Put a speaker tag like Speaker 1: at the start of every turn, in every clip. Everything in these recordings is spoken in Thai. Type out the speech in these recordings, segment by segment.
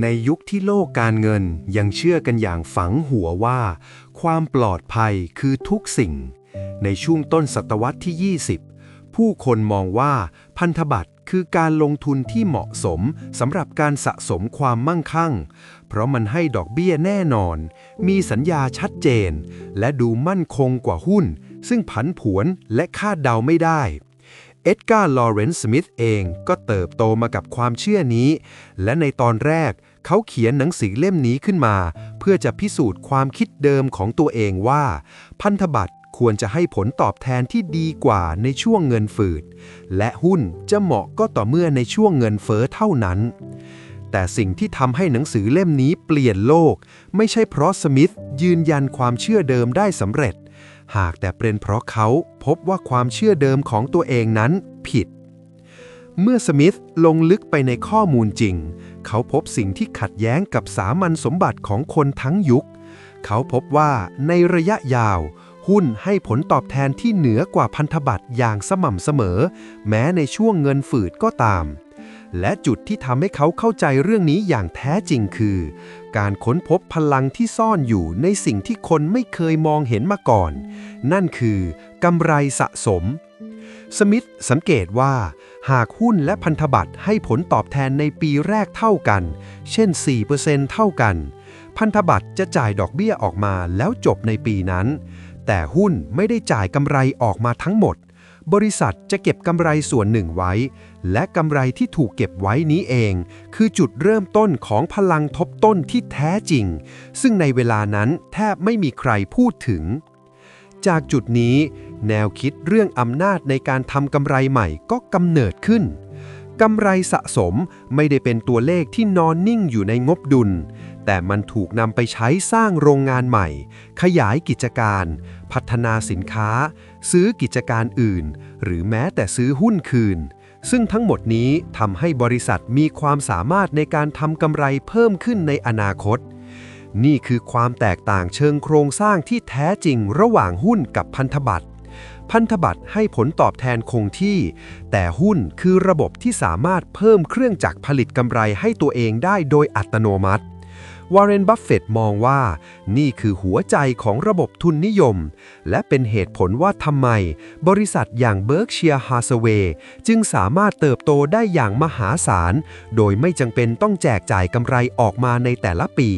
Speaker 1: ในยุคที่โลกการเงินยังเชื่อกันอย่างฝังหัวว่า ความปลอดภัยคือทุกสิ่ง ในช่วงต้นศตวรรษที่ 20 ผู้คนมองว่าพันธบัตรคือการลงทุนที่เหมาะสมสำหรับการสะสมความมั่งคั่ง เพราะมันให้ดอกเบี้ยแน่นอน มีสัญญาชัดเจน และดูมั่นคงกว่าหุ้น ซึ่งผันผวนและคาดเดาไม่ได้ เอ็ดการ์ ลอเรนซ์ สมิธเองก็เติบโตมากับความเชื่อนี้ และในตอนแรกเขาเขียนหนังสือเล่มนี้ขึ้นมา เพื่อจะพิสูจน์ความคิดเดิมของตัวเองว่า พันธบัตรควรจะให้ผลตอบแทนที่ดีกว่าในช่วงเงินฝืด และหุ้นจะเหมาะก็ต่อเมื่อในช่วงเงินเฟ้อเท่านั้น แต่สิ่งที่ทำให้หนังสือเล่มนี้เปลี่ยนโลก ไม่ใช่เพราะสมิธยืนยันความเชื่อเดิมได้สำเร็จ หากแต่เป็นเพราะเขาพบว่าความเชื่อเดิมของตัวเองนั้นผิด เมื่อสมิธลงลึกไปในข้อมูลจริง เขาพบสิ่งที่ขัดแย้งกับสามัญสมบัติของคนทั้งยุค เขาพบว่าในระยะยาว หุ้นให้ผลตอบแทนที่เหนือกว่าพันธบัตรอย่างสม่ำเสมอ แม้ในช่วงเงินฝืดก็ตาม และจุดที่ทำให้เขาเข้าใจเรื่องนี้อย่างแท้จริงคือ การค้นพบพลังที่ซ่อนอยู่ในสิ่งที่คนไม่เคยมองเห็นมาก่อน นั่นคือกำไรสะสม สมิธสังเกตว่า หากหุ้นและพันธบัตรให้ผลตอบแทนในปีแรกเท่ากัน เช่น 4%เท่ากัน พันธบัตรจะจ่ายดอกเบี้ยออกมาแล้วจบในปีนั้น แต่หุ้นไม่ได้จ่ายกำไรออกมาทั้งหมด บริษัทจะเก็บกำไรส่วนหนึ่งไว้ และกำไรที่ถูกเก็บไว้นี้เอง คือจุดเริ่มต้นของพลังทบต้นที่แท้จริง ซึ่งในเวลานั้นแทบไม่มีใครพูดถึง จากจุดนี้ แนวคิดเรื่องอำนาจในการทำกำไรใหม่ก็กำเนิดขึ้นกำไรสะสมไม่ได้เป็นตัวเลขที่นอนนิ่งอยู่ในงบดุล แต่มันถูกนำไปใช้สร้างโรงงานใหม่ ขยายกิจการ พัฒนาสินค้า ซื้อกิจการอื่น หรือแม้แต่ซื้อหุ้นคืน ซึ่งทั้งหมดนี้ทำให้บริษัทมีความสามารถในการทำกำไรเพิ่มขึ้นในอนาคต นี่คือความแตกต่างเชิงโครงสร้างที่แท้จริงระหว่างหุ้นกับพันธบัตรพันธบัตรให้ผลตอบแทนคงที่ แต่หุ้นคือระบบที่สามารถเพิ่มเครื่องจักรผลิตกำไรให้ตัวเองได้โดยอัตโนมัติ วอร์เรน บัฟเฟตต์มองว่า นี่คือหัวใจของระบบทุนนิยม และเป็นเหตุผลว่าทำไม บริษัทอย่างเบิร์กเชียร์ฮาสเวย์จึงสามารถเติบโตได้อย่างมหาศาล โดยไม่จำเป็นต้องแจกจ่ายกำไรออกมาในแต่ละปี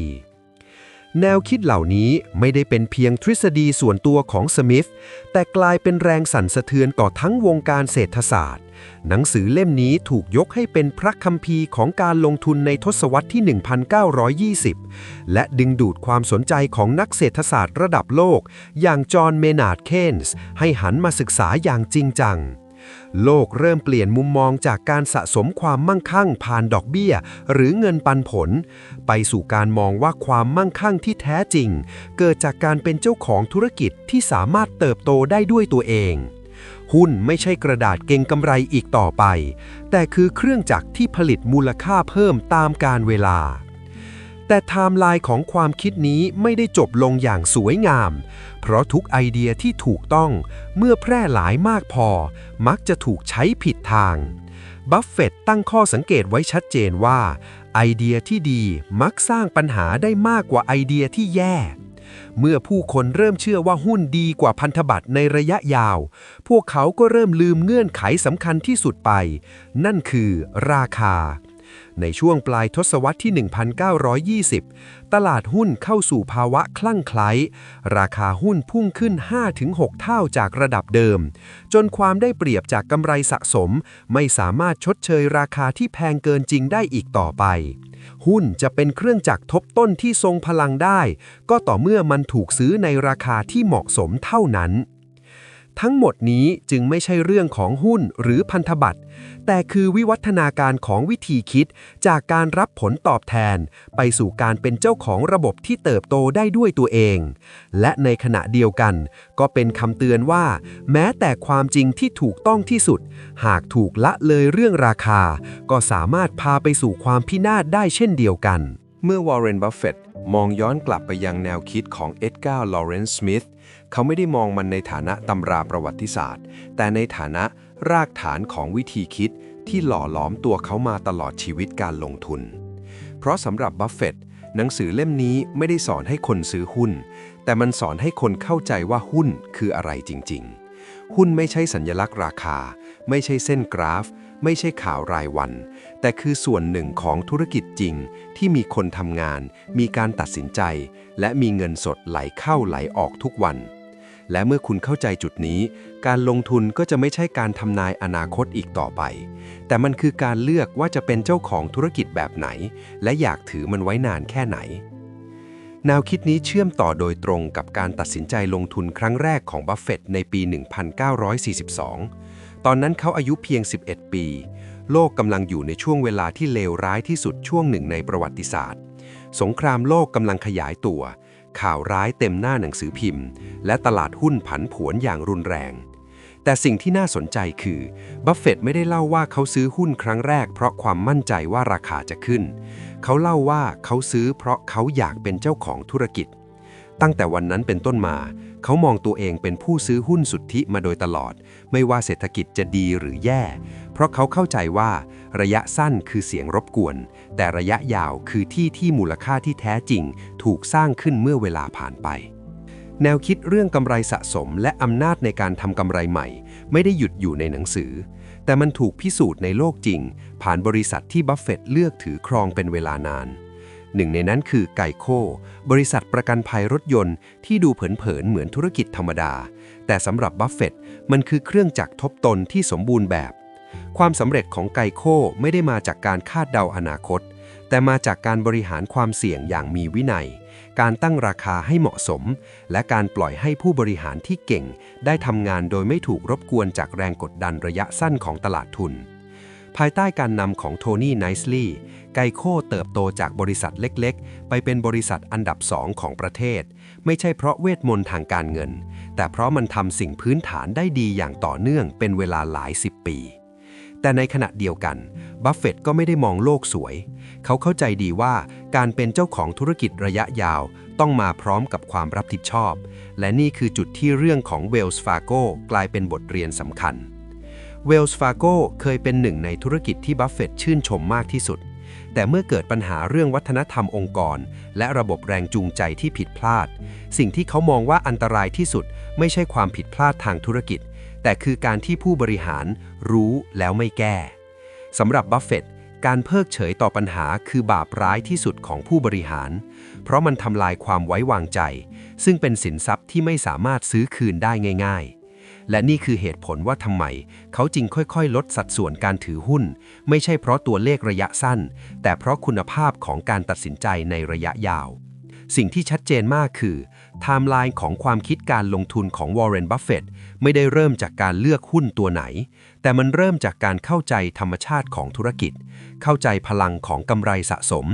Speaker 1: แนวคิดเหล่านี้ไม่ได้เป็นเพียงทฤษฎีส่วนตัวของสมิธแต่กลายเป็นแรงสั่นสะเทือนต่อทั้งวงการเศรษฐศาสตร์ หนังสือเล่มนี้ถูกยกให้เป็นพระคัมภีร์ของการลงทุนในทศวรรษที่ 1920 และดึงดูดความสนใจของนักเศรษฐศาสตร์ระดับโลก อย่างจอห์นเมนาร์ดเคนส์ให้หันมาศึกษาอย่างจริงจัง โลกเริ่มเปลี่ยนมุมมองจากการสะสมความมั่งคั่งผ่านดอกเบี้ย หรือเงินปันผล ไปสู่การมองว่าความมั่งคั่งที่แท้จริง เกิดจากการเป็นเจ้าของธุรกิจที่สามารถเติบโตได้ด้วยตัวเอง หุ้นไม่ใช่กระดาษเก่งกำไรอีกต่อไป แต่คือเครื่องจักรที่ผลิตมูลค่าเพิ่มตามการเวลา แต่ไทม์ไลน์ของความคิดนี้ไม่ได้จบลงอย่างสวยงาม เพราะทุกไอเดียที่ถูกต้องเมื่อแพร่หลายมากพอ มักจะถูกใช้ผิดทาง บัฟเฟตต์ตั้งข้อสังเกตไว้ชัดเจนว่า ไอเดียที่ดีมักสร้างปัญหาได้มากกว่าไอเดียที่แย่ เมื่อผู้คนเริ่มเชื่อว่าหุ้นดีกว่าพันธบัตรในระยะยาว พวกเขาก็เริ่มลืมเงื่อนไขสำคัญที่สุดไป นั่นคือราคา ในช่วงปลายทศวรรษที่ 1920 ตลาดหุ้นเข้าสู่ภาวะคลั่งไคล้ ราคาหุ้นพุ่งขึ้น 5-6 เท่าจากระดับเดิม จนความได้เปรียบจากกำไรสะสม ไม่สามารถชดเชยราคาที่แพงเกินจริงได้อีกต่อไป หุ้นจะเป็นเครื่องจักรทบต้นที่ทรงพลังได้ ก็ต่อเมื่อมันถูกซื้อในราคาที่เหมาะสมเท่านั้น ทั้งหมดนี้จึงไม่ใช่เรื่องของหุ้นหรือพันธบัตร แต่คือวิวัฒนาการของวิธีคิดจากการรับผลตอบแทน ไปสู่การเป็นเจ้าของระบบที่เติบโตได้ด้วยตัวเอง และในขณะเดียวกัน ก็เป็นคำเตือนว่า แม้แต่ความจริงที่ถูกต้องที่สุด หากถูกละเลยเรื่องราคา ก็สามารถพาไปสู่ความพินาศได้เช่นเดียวกัน
Speaker 2: เมื่อวอร์เรน บัฟเฟตต์มองย้อนกลับไปยังแนวคิดของเอ็ดการ์ ลอเรนซ์ สมิธ เขาไม่ได้มองมันในฐานะตำราประวัติศาสตร์ แต่ในฐานะรากฐานของวิธีคิดที่หล่อหลอมตัวเขามาตลอดชีวิตการลงทุน
Speaker 1: เพราะสำหรับบัฟเฟตต์หนังสือเล่มนี้ไม่ได้สอนให้คนซื้อหุ้น แต่มันสอนให้คนเข้าใจว่าหุ้นคืออะไรจริง ๆ หุ้นไม่ใช่สัญลักษณ์ราคา ไม่ใช่เส้นกราฟ ไม่ใช่ข่าวรายวัน แต่คือส่วนหนึ่งของธุรกิจจริง ที่มีคนทำงาน มีการตัดสินใจ และมีเงินสดไหลเข้าไหลออกทุกวัน และเมื่อคุณเข้าใจจุดนี้ การลงทุนก็จะไม่ใช่การทำนายอนาคตอีกต่อไป แต่มันคือการเลือกว่าจะเป็นเจ้าของธุรกิจแบบไหน และอยากถือมันไว้นานแค่ไหน แนวคิดนี้เชื่อมต่อโดยตรงกับการตัดสินใจลงทุนครั้งแรกของบัฟเฟตต์ในปี 1942 ตอนนั้นเขาอายุเพียง 11 ปี โลกกำลังอยู่ในช่วงเวลาที่เลวร้ายที่สุดช่วงหนึ่งในประวัติศาสตร์ สงครามโลกกำลังขยายตัว ข่าวร้ายเต็มหน้าหนังสือพิมพ์ และตลาดหุ้นผันผวนอย่างรุนแรง แต่สิ่งที่น่าสนใจคือ บัฟเฟตต์ไม่ได้เล่าว่าเขาซื้อหุ้นครั้งแรก เพราะความมั่นใจว่าราคาจะขึ้น เขาเล่าว่าเขาซื้อเพราะเขาอยากเป็นเจ้าของธุรกิจ ตั้งแต่วันนั้นเป็นต้นมา เขามองตัวเองเป็นผู้ซื้อหุ้นสุทธิมาโดยตลอด ไม่ว่าเศรษฐกิจจะดีหรือแย่ เพราะเขาเข้าใจว่าระยะสั้นคือเสียงรบกวน แต่ระยะยาวคือที่ที่มูลค่าที่แท้จริง ถูกสร้างขึ้นเมื่อเวลาผ่านไป แนวคิดเรื่องกำไรสะสมและอำนาจในการทำกำไรใหม่ ไม่ได้หยุดอยู่ในหนังสือ แต่มันถูกพิสูจน์ในโลกจริง ผ่านบริษัทที่บัฟเฟตต์เลือกถือครองเป็นเวลานานหนึ่งในนั้นคือไกโค บริษัทประกันภัยรถยนต์ที่ดูเผินๆเหมือนธุรกิจธรรมดา แต่สำหรับบัฟเฟตต์มันคือเครื่องจักรทบตนที่สมบูรณ์แบบ ความสำเร็จของไกโคไม่ได้มาจากการคาดเดาอนาคต แต่มาจากการบริหารความเสี่ยงอย่างมีวินัย การตั้งราคาให้เหมาะสม และการปล่อยให้ผู้บริหารที่เก่ง ได้ทำงานโดยไม่ถูกรบกวนจากแรงกดดันระยะสั้นของตลาดทุน ภายใต้การนำของโทนี่ไนส์ลีย์ไกโคเติบโตจากบริษัทเล็กๆ ไปเป็นบริษัทอันดับสองของประเทศ ไม่ใช่เพราะเวทมนต์ทางการเงิน แต่เพราะมันทำสิ่งพื้นฐานได้ดีอย่างต่อเนื่องเป็นเวลาหลายสิบปี แต่ในขณะเดียวกันบัฟเฟตต์ก็ไม่ได้มองโลกสวย เขาเข้าใจดีว่าการเป็นเจ้าของธุรกิจระยะยาว ต้องมาพร้อมกับความรับผิดชอบ และนี่คือจุดที่เรื่องของ Wells Fargo กลายเป็นบทเรียนสำคัญ Wells Fargo เคยเป็นหนึ่งในธุรกิจที่บัฟเฟตต์ชื่นชมมากที่สุด แต่เมื่อเกิดปัญหาเรื่องวัฒนธรรมองค์กร และระบบแรงจูงใจที่ผิดพลาด สิ่งที่เขามองว่าอันตรายที่สุด ไม่ใช่ความผิดพลาดทางธุรกิจ แต่คือการที่ผู้บริหารรู้แล้วไม่แก้สำหรับบัฟเฟตต์การเพิกเฉยต่อปัญหาคือบาปร้ายที่สุดของผู้บริหาร เพราะมันทำลายความไว้วางใจ ซึ่งเป็นสินทรัพย์ที่ไม่สามารถซื้อคืนได้ง่าย ๆ และนี่คือเหตุผลว่าทำไม เขาจึงค่อยๆ ลดสัดส่วนการถือหุ้น ไม่ใช่เพราะตัวเลขระยะสั้น แต่เพราะคุณภาพของการตัดสินใจในระยะยาว สิ่งที่ชัดเจนมากคือ ไทม์ไลน์ของความคิดการลงทุนของวอร์เรนบัฟเฟตต์ไม่ได้เริ่มจากการเลือกหุ้นตัวไหน แต่มันเริ่มจากการเข้าใจธรรมชาติของธุรกิจ เข้าใจพลังของกำไรสะสม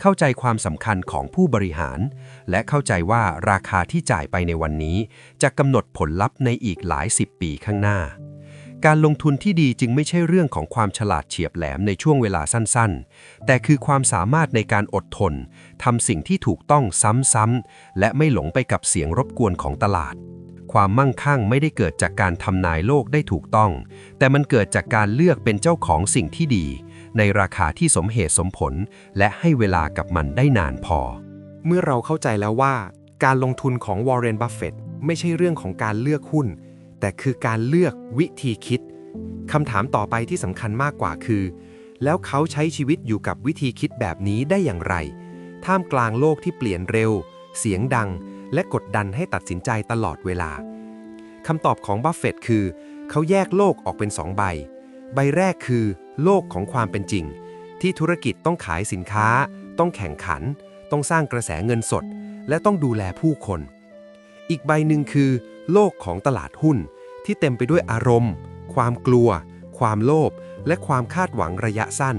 Speaker 1: เข้าใจความสำคัญของผู้บริหาร และเข้าใจว่าราคาที่จ่ายไปในวันนี้ จะกำหนดผลลัพธ์ในอีกหลายสิบปีข้างหน้า การลงทุนที่ดีจึงไม่ใช่เรื่องของความฉลาดเฉียบแหลมในช่วงเวลาสั้นๆ แต่คือความสามารถในการอดทนทำสิ่งที่ถูกต้องซ้ำๆ และไม่หลงไปกับเสียงรบกวนของตลาด ความมั่งคั่งไม่ได้เกิดจากการทำนายโลกได้ถูกต้อง แต่มันเกิดจากการเลือกเป็นเจ้าของสิ่งที่ดี ในราคาที่สมเหตุสมผล และให้เวลากับมันได้นานพอ
Speaker 3: เมื่อเราเข้าใจแล้วว่า การลงทุนของวอร์เรน บัฟเฟตต์ไม่ใช่เรื่องของการเลือกหุ้น แต่คือการเลือกวิธีคิดคำถามต่อไปที่สำคัญมากกว่าคือ แล้วเขาใช้ชีวิตอยู่กับวิธีคิดแบบนี้ได้อย่างไร ท่ามกลางโลกที่เปลี่ยนเร็ว เสียงดัง และกดดันให้ตัดสินใจตลอดเวลาคำตอบของบัฟเฟตต์คือ เขาแยกโลกออกเป็นสองใบ ใบแรกคือ โลกของความเป็นจริง ที่ธุรกิจต้องขายสินค้า ต้องแข่งขัน ต้องสร้างกระแสเงินสด และต้องดูแลผู้คน อีกใบหนึ่งคือ โลกของตลาดหุ้น ที่เต็มไปด้วยอารมณ์ ความกลัว ความโลภและความคาดหวังระยะสั้น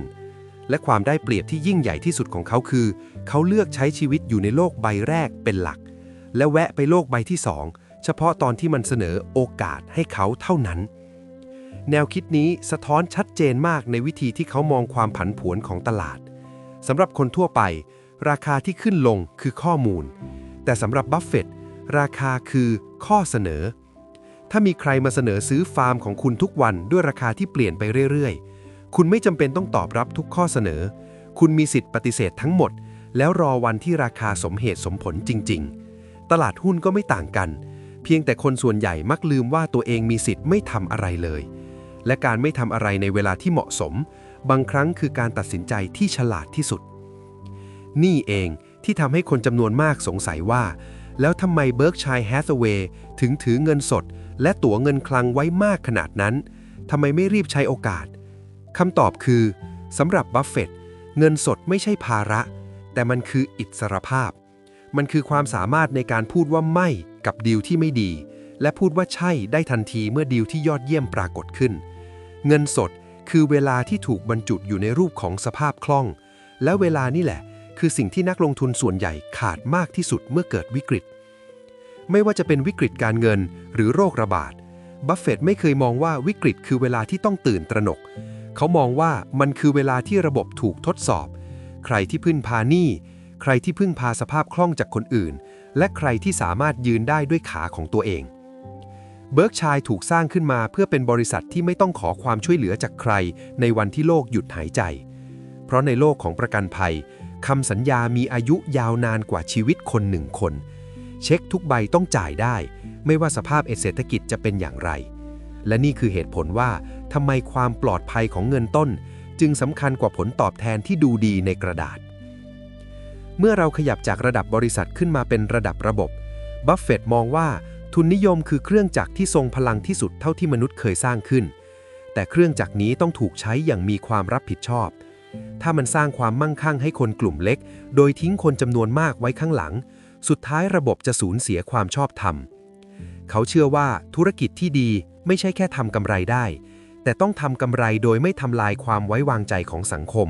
Speaker 3: และความได้เปรียบที่ยิ่งใหญ่ที่สุดของเขาคือ เขาเลือกใช้ชีวิตอยู่ในโลกใบแรกเป็นหลัก และแวะไปโลกใบที่สองเฉพาะตอนที่มันเสนอโอกาสให้เขาเท่านั้น แนวคิดนี้สะท้อนชัดเจนมากในวิธีที่เขามองความผันผวนของตลาดสำหรับคนทั่วไป ราคาที่ขึ้นลงคือข้อมูล แต่สำหรับบัฟเฟตต ราคาคือข้อเสนอ ถ้ามีใครมาเสนอซื้อฟาร์มของคุณทุกวันด้วยราคาที่เปลี่ยนไปเรื่อยๆ คุณไม่จำเป็นต้องตอบรับทุกข้อเสนอ
Speaker 1: คุณมีสิทธิ์ปฏิเสธทั้งหมด แล้วรอวันที่ราคาสมเหตุสมผลจริง ๆ ตลาดหุ้นก็ไม่ต่างกัน เพียงแต่คนส่วนใหญ่มักลืมว่าตัวเองมีสิทธิ์ไม่ทำอะไรเลย และการไม่ทำอะไรในเวลาที่เหมาะสม บางครั้งคือการตัดสินใจที่ฉลาดที่สุด นี่เองที่ทำให้คนจำนวนมากสงสัยว่า แล้วทำไมเบิร์กชัยแฮธเวย์ถึงถือเงินสด และตั๋วเงินคลังไว้มากขนาดนั้น ทำไมไม่รีบใช้โอกาส คำตอบคือสำหรับบัฟเฟต์เงินสดไม่ใช่ภาระ แต่มันคืออิสรภาพ มันคือความสามารถในการพูดว่าไม่กับดีลที่ไม่ดี และพูดว่าใช่ได้ทันทีเมื่อดีลที่ยอดเยี่ยมปรากฏขึ้น เงินสดคือเวลาที่ถูกบรรจุอยู่ในรูปของสภาพคล่อง และเวลานี่แหละ คือสิ่งที่นักลงทุนส่วนใหญ่ขาดมากที่สุดเมื่อเกิดวิกฤต ไม่ว่าจะเป็นวิกฤตการเงินหรือโรคระบาด บัฟเฟตไม่เคยมองว่าวิกฤตคือเวลาที่ต้องตื่นตระหนก เขามองว่ามันคือเวลาที่ระบบถูกทดสอบ ใครที่พึ่งพาหนี้ ใครที่พึ่งพาสภาพคล่องจากคนอื่น และใครที่สามารถยืนได้ด้วยขาของตัวเองเบิร์กชัยถูกสร้างขึ้นมาเพื่อเป็นบริษัทที่ไม่ต้องขอความช่วยเหลือจากใครในวันที่โลกหยุดหายใจ เพราะในโลกของประกันภัย คำสัญญามีอายุยาวนานกว่าชีวิตคนหนึ่งคน เช็คทุกใบต้องจ่ายได้ ไม่ว่าสภาพเศรษฐกิจจะเป็นอย่างไร และนี่คือเหตุผลว่าทำไมความปลอดภัยของเงินต้น จึงสำคัญกว่าผลตอบแทนที่ดูดีในกระดาษ เมื่อเราขยับจากระดับบริษัทขึ้นมาเป็นระดับระบบ บัฟเฟตมองว่าทุนนิยมคือเครื่องจักรที่ทรงพลังที่สุดเท่าที่มนุษย์เคยสร้างขึ้น แต่เครื่องจักรนี้ต้องถูกใช้อย่างมีความรับผิดชอบ ถ้ามันสร้างความมั่งคั่งให้คนกลุ่มเล็ก โดยทิ้งคนจำนวนมากไว้ข้างหลัง สุดท้ายระบบจะสูญเสียความชอบธรรม เขาเชื่อว่าธุรกิจที่ดีไม่ใช่แค่ทำกำไรได้ แต่ต้องทำกำไรโดยไม่ทำลายความไว้วางใจของสังคม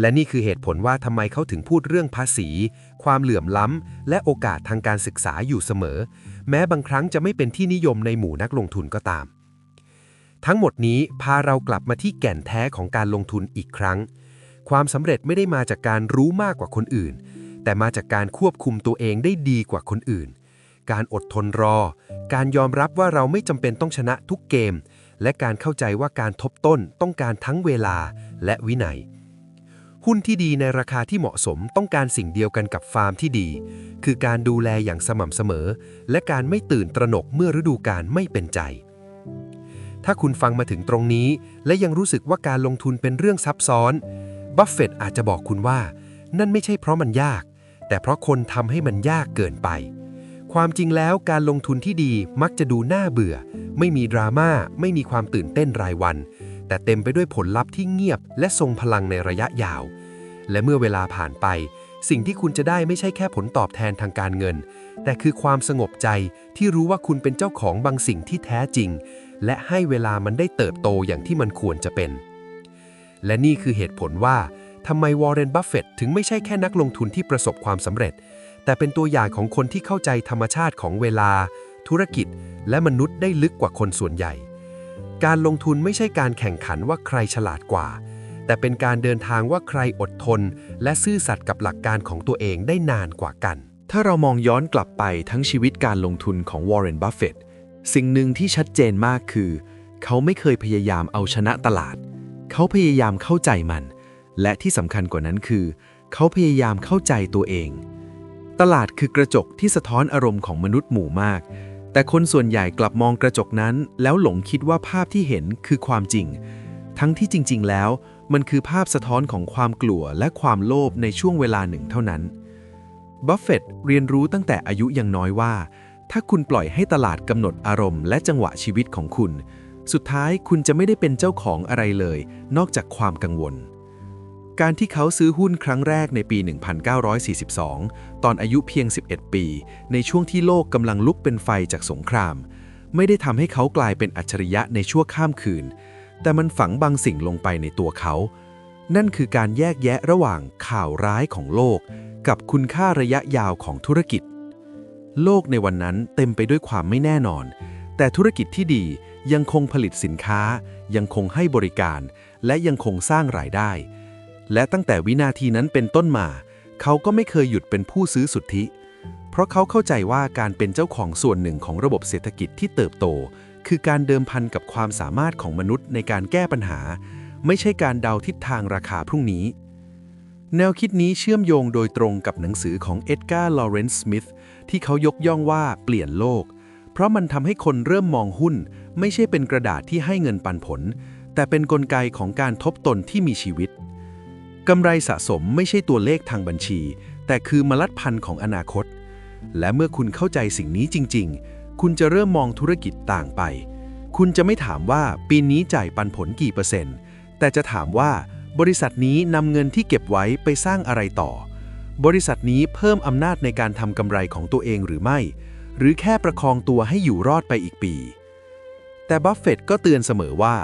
Speaker 1: และนี่คือเหตุผลว่าทำไมเขาถึงพูดเรื่องภาษี ความเหลื่อมล้ำ และโอกาสทางการศึกษาอยู่เสมอ แม้บางครั้งจะไม่เป็นที่นิยมในหมู่นักลงทุนก็ตาม ทั้งหมดนี้พาเรากลับมาที่แก่นแท้ของการลงทุนอีกครั้ง ความสำเร็จไม่ได้มาจากการรู้มากกว่าคนอื่น แต่มาจากการควบคุมตัวเองได้ดีกว่าคนอื่น การอดทนรอ การยอมรับว่าเราไม่จำเป็นต้องชนะทุกเกม และการเข้าใจว่าการทบต้นต้องการทั้งเวลาและวินัย หุ้นที่ดีในราคาที่เหมาะสมต้องการสิ่งเดียวกันกับฟาร์มที่ดี คือการดูแลอย่างสม่ำเสมอ และการไม่ตื่นตระหนกเมื่อฤดูกาลไม่เป็นใจ ถ้าคุณฟังมาถึงตรงนี้ และยังรู้สึกว่าการลงทุนเป็นเรื่องซับซ้อน บัฟเฟตต์อาจจะบอกคุณว่า นั่นไม่ใช่เพราะมันยาก แต่เพราะคนทำให้มันยากเกินไป ความจริงแล้วการลงทุนที่ดีมักจะดูน่าเบื่อ ไม่มีดราม่า ไม่มีความตื่นเต้นรายวัน แต่เต็มไปด้วยผลลัพธ์ที่เงียบ และทรงพลังในระยะยาว และเมื่อเวลาผ่านไป สิ่งที่คุณจะได้ไม่ใช่แค่ผลตอบแทนทางการเงิน แต่คือความสงบใจที่รู้ว่าคุณเป็นเจ้าของบางสิ่งที่แท้จริง และให้เวลามันได้เติบโตอย่างที่มันควรจะเป็น และนี่คือเหตุผลว่าทำไมวอร์เรน บัฟเฟตต์ถึงไม่ใช่แค่นักลงทุนที่ประสบความสำเร็จ แต่เป็นตัวอย่างของคนที่เข้าใจธรรมชาติของเวลา ธุรกิจ และมนุษย์ได้ลึกกว่าคนส่วนใหญ่ การลงทุนไม่ใช่การแข่งขันว่าใครฉลาดกว่า แต่เป็นการเดินทางว่าใครอดทน และซื่อสัตย์กับหลักการของตัวเองได้นานกว่ากัน
Speaker 4: ถ้าเรามองย้อนกลับไปทั้งชีวิตการลงทุนของวอร์เรน บัฟเฟตต์ สิ่งหนึ่งที่ชัดเจนมากคือ เขาไม่เคยพยายามเอาชนะตลาด เขาพยายามเข้าใจมัน และที่สำคัญกว่านั้นคือ เขาพยายามเข้าใจตัวเอง ตลาดคือกระจกที่สะท้อนอารมณ์ของมนุษย์หมู่มาก แต่คนส่วนใหญ่กลับมองกระจกนั้น แล้วหลงคิดว่าภาพที่เห็นคือความจริง ทั้งที่จริง ๆ แล้ว มันคือภาพสะท้อนของความกลัวและความโลภในช่วงเวลาหนึ่งเท่านั้นบัฟเฟตเรียนรู้ตั้งแต่อายุยังน้อยว่า ถ้าคุณปล่อยให้ตลาดกำหนดอารมณ์และจังหวะชีวิตของคุณ สุดท้ายคุณจะไม่ได้เป็นเจ้าของอะไรเลย นอกจากความกังวล การที่เขาซื้อหุ้นครั้งแรกในปี 1942 ตอนอายุเพียง 11 ปี ในช่วงที่โลกกำลังลุกเป็นไฟจากสงคราม ไม่ได้ทำให้เขากลายเป็นอัจฉริยะในชั่วข้ามคืน แต่มันฝังบางสิ่งลงไปในตัวเขา นั่นคือการแยกแยะระหว่างข่าวร้ายของโลก กับคุณค่าระยะยาวของธุรกิจ โลกในวันนั้นเต็มไปด้วยความไม่แน่นอน แต่ธุรกิจที่ดียังคงผลิตสินค้า ยังคงให้บริการ และยังคงสร้างรายได้ และตั้งแต่วินาทีนั้นเป็นต้นมา เขาก็ไม่เคยหยุดเป็นผู้ซื้อสุทธิ เพราะเขาเข้าใจว่าการเป็นเจ้าของส่วนหนึ่งของระบบเศรษฐกิจที่เติบโต คือการเดิมพันกับความสามารถของมนุษย์ในการแก้ปัญหา ไม่ใช่การเดาทิศทางราคาพรุ่งนี้ แนวคิดนี้เชื่อมโยงโดยตรงกับหนังสือของเอ็ดการ์ ลอเรนซ์ สมิธที่เขายกย่องว่าเปลี่ยนโลก เพราะมันทำให้คนเริ่มมองหุ้น ไม่ใช่เป็นกระดาษที่ให้เงินปันผล แต่เป็นนกลไกของการทบตนที่มีชีวิตกำไรสะสมไม่ใช่ตัวเลขทางบัญชี แต่คือมลัดพันธุ์ของอนาคต และเมื่อคุณเข้าใจสิ่งนี้จริง ๆ คุณจะเริ่มมองธุรกิจต่างไป คุณจะไม่ถามว่าปีนี้จ่ายปันผลกี่เปอร์เซ็นต์ แต่จะถามว่า บริษัทนี้นำเงินที่เก็บไว้ไปสร้างอะไรต่อ บริษัทนี้เพิ่มอำนาจในการทำกำไรของตัวเองหรือไม่ หรือแค่ประคองตัวให้อยู่รอดไปอีกปี แต่บัฟเฟตต์ก็เตือนเสมอว่า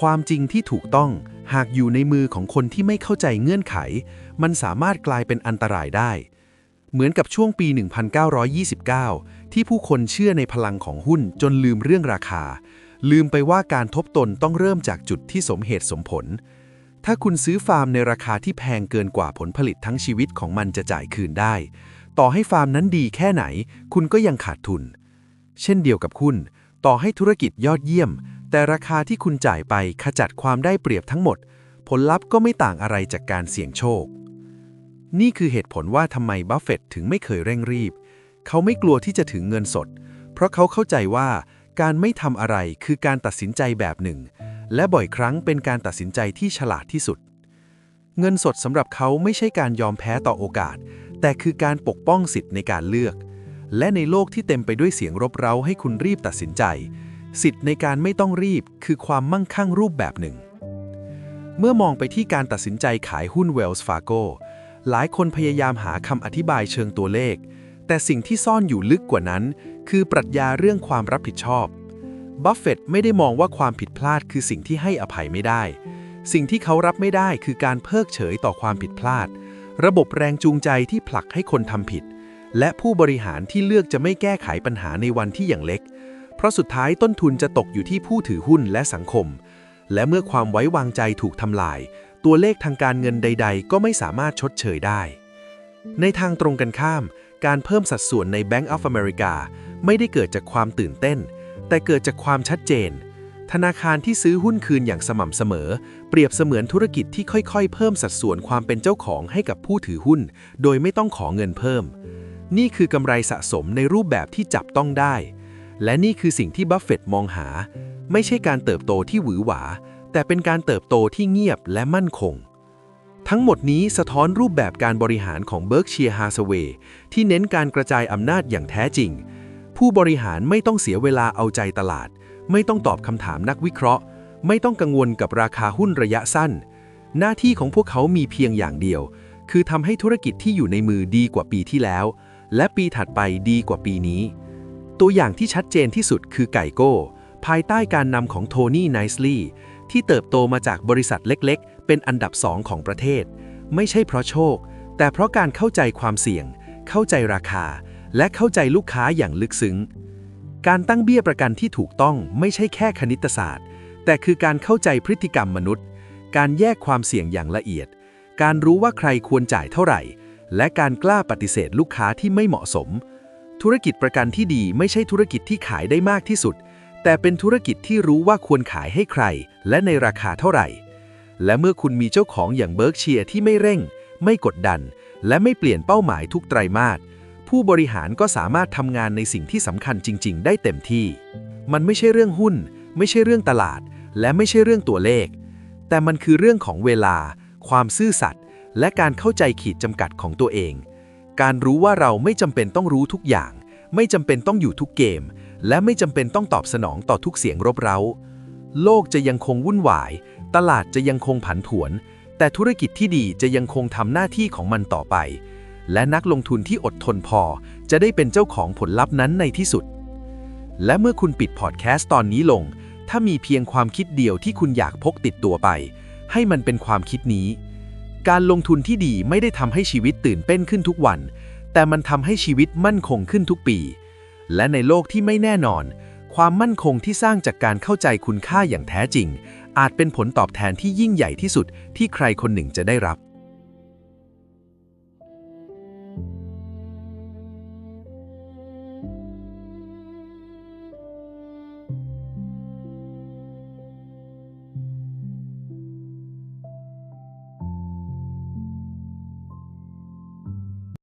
Speaker 4: ความจริงที่ถูกต้องหากอยู่ในมือของคนที่ไม่เข้าใจเงื่อนไข มันสามารถกลายเป็นอันตรายได้ เหมือนกับช่วงปี 1929 ที่ผู้คนเชื่อในพลังของหุ้นจนลืมเรื่องราคา ลืมไปว่าการทบตนต้องเริ่มจากจุดที่สมเหตุสมผล ถ้าคุณซื้อฟาร์มในราคาที่แพงเกินกว่าผลผลิตทั้งชีวิตของมันจะจ่ายคืนได้ ต่อให้ฟาร์มนั้นดีแค่ไหน คุณก็ยังขาดทุน เช่นเดียวกับคุณ ต่อให้ธุรกิจยอดเยี่ยม แต่ราคาที่คุณจ่ายไปขจัดความได้เปรียบทั้งหมด ผลลัพธ์ก็ไม่ต่างอะไรจากการเสี่ยงโชค นี่คือเหตุผลว่าทำไมบัฟเฟตถึงไม่เคยเร่งรีบ เขาไม่กลัวที่จะถึงเงินสด เพราะเขาเข้าใจว่าการไม่ทำอะไรคือการตัดสินใจแบบหนึ่ง และบ่อยครั้งเป็นการตัดสินใจที่ฉลาดที่สุด เงินสดสำหรับเขาไม่ใช่การยอมแพ้ต่อโอกาส แต่คือการปกป้องสิทธิ์ในการเลือก และในโลกที่เต็มไปด้วยเสียงรบเร้าให้คุณรีบตัดสินใจ สิทธิ์ในการไม่ต้องรีบคือความมั่งคั่งรูปแบบหนึ่ง เมื่อมองไปที่การตัดสินใจขายหุ้น Wells Fargo หลายคนพยายามหาคำอธิบายเชิงตัวเลข แต่สิ่งที่ซ่อนอยู่ลึกกว่านั้น คือปรัชญาเรื่องความรับผิดชอบ บัฟเฟตต์ไม่ได้มองว่าความผิดพลาดคือสิ่งที่ให้อภัยไม่ได้ สิ่งที่เขารับไม่ได้คือการเพิกเฉยต่อความผิดพลาด ระบบแรงจูงใจที่ผลักให้คนทำผิด และผู้บริหารที่เลือกจะไม่แก้ไขปัญหาในวันที่อย่างเล็ก เพราะสุดท้ายต้นทุนจะตกอยู่ที่ผู้ถือหุ้นและสังคม และเมื่อความไว้วางใจถูกทำลาย ตัวเลขทางการเงินใด ๆ ก็ไม่สามารถชดเชยได้ ในทางตรงกันข้าม การเพิ่มสัดส่วนใน Bank of America ไม่ได้เกิดจากความตื่นเต้น แต่เกิดจากความชัดเจน ธนาคารที่ซื้อหุ้นคืนอย่างสม่ำเสมอ เปรียบเสมือนธุรกิจที่ค่อยๆ เพิ่มสัดส่วนความเป็นเจ้าของให้กับผู้ถือหุ้น โดยไม่ต้องขอเงินเพิ่ม นี่คือกำไรสะสมในรูปแบบที่จับต้องได้ และนี่คือสิ่งที่บัฟเฟตต์มองหา ไม่ใช่การเติบโตที่หวือหวา แต่เป็นการเติบโตที่เงียบและมั่นคงทั้งหมดนี้สะท้อนรูปแบบการบริหารของเบิร์กเชียร์ฮาสเวย์ที่เน้นการกระจายอำนาจอย่างแท้จริง ผู้บริหารไม่ต้องเสียเวลาเอาใจตลาด ไม่ต้องตอบคำถามนักวิเคราะห์ ไม่ต้องกังวลกับราคาหุ้นระยะสั้น หน้าที่ของพวกเขามีเพียงอย่างเดียว คือทำให้ธุรกิจที่อยู่ในมือดีกว่าปีที่แล้ว และปีถัดไปดีกว่าปีนี้ ตัวอย่างที่ชัดเจนที่สุดคือไก่โก้ ภายใต้การนำของโทนี่ไนส์ลีย์ที่เติบโตมาจากบริษัทเล็กๆ เป็นอันดับสองของประเทศ ไม่ใช่เพราะโชค แต่เพราะการเข้าใจความเสี่ยง เข้าใจราคา และเข้าใจลูกค้าอย่างลึกซึ้ง การตั้งเบี้ยประกันที่ถูกต้องไม่ใช่แค่คณิตศาสตร์ แต่คือการเข้าใจพฤติกรรมมนุษย์ การแยกความเสี่ยงอย่างละเอียด การรู้ว่าใครควรจ่ายเท่าไหร่ และการกล้าปฏิเสธลูกค้าที่ไม่เหมาะสม ธุรกิจประกันที่ดีไม่ใช่ธุรกิจที่ขายได้มากที่สุด แต่เป็นธุรกิจที่รู้ว่าควรขายให้ใคร และในราคาเท่าไหร่ และเมื่อคุณมีเจ้าของอย่างเบิร์กเชียร์ที่ไม่เร่ง ไม่กดดัน และไม่เปลี่ยนเป้าหมายทุกไตรมาส ผู้บริหารก็สามารถทำงานในสิ่งที่สำคัญจริง ๆ ได้เต็มที่ มันไม่ใช่เรื่องหุ้น ไม่ใช่เรื่องตลาด และไม่ใช่เรื่องตัวเลข แต่มันคือเรื่องของเวลา ความซื่อสัตย์และการเข้าใจขีดจำกัดของตัวเอง การรู้ว่าเราไม่จำเป็นต้องรู้ทุกอย่าง ไม่จำเป็นต้องอยู่ทุกเกม และไม่จำเป็นต้องตอบสนองต่อทุกเสียงรบเร้า โลกจะยังคงวุ่นวาย ตลาดจะยังคงผันผวน แต่ธุรกิจที่ดีจะยังคงทำหน้าที่ของมันต่อไป และนักลงทุนที่อดทนพอ จะได้เป็นเจ้าของผลลัพธ์นั้นในที่สุด และเมื่อคุณปิดพอดแคสต์ตอนนี้ลง ถ้ามีเพียงความคิดเดียวที่คุณอยากพกติดตัวไป ให้มันเป็นความคิดนี้ การลงทุนที่ดีไม่ได้ทำให้ชีวิตตื่นเต้นขึ้นทุกวัน แต่มันทำให้ชีวิตมั่นคงขึ้นทุกปี และในโลกที่ไม่แน่นอน ความมั่นคงที่สร้างจากการเข้าใจคุณค่าอย่างแท้จริง อาจเป็นผลตอบแทนที่ยิ่งใหญ่ที่สุดที่ใครคนหนึ่งจะได้รับ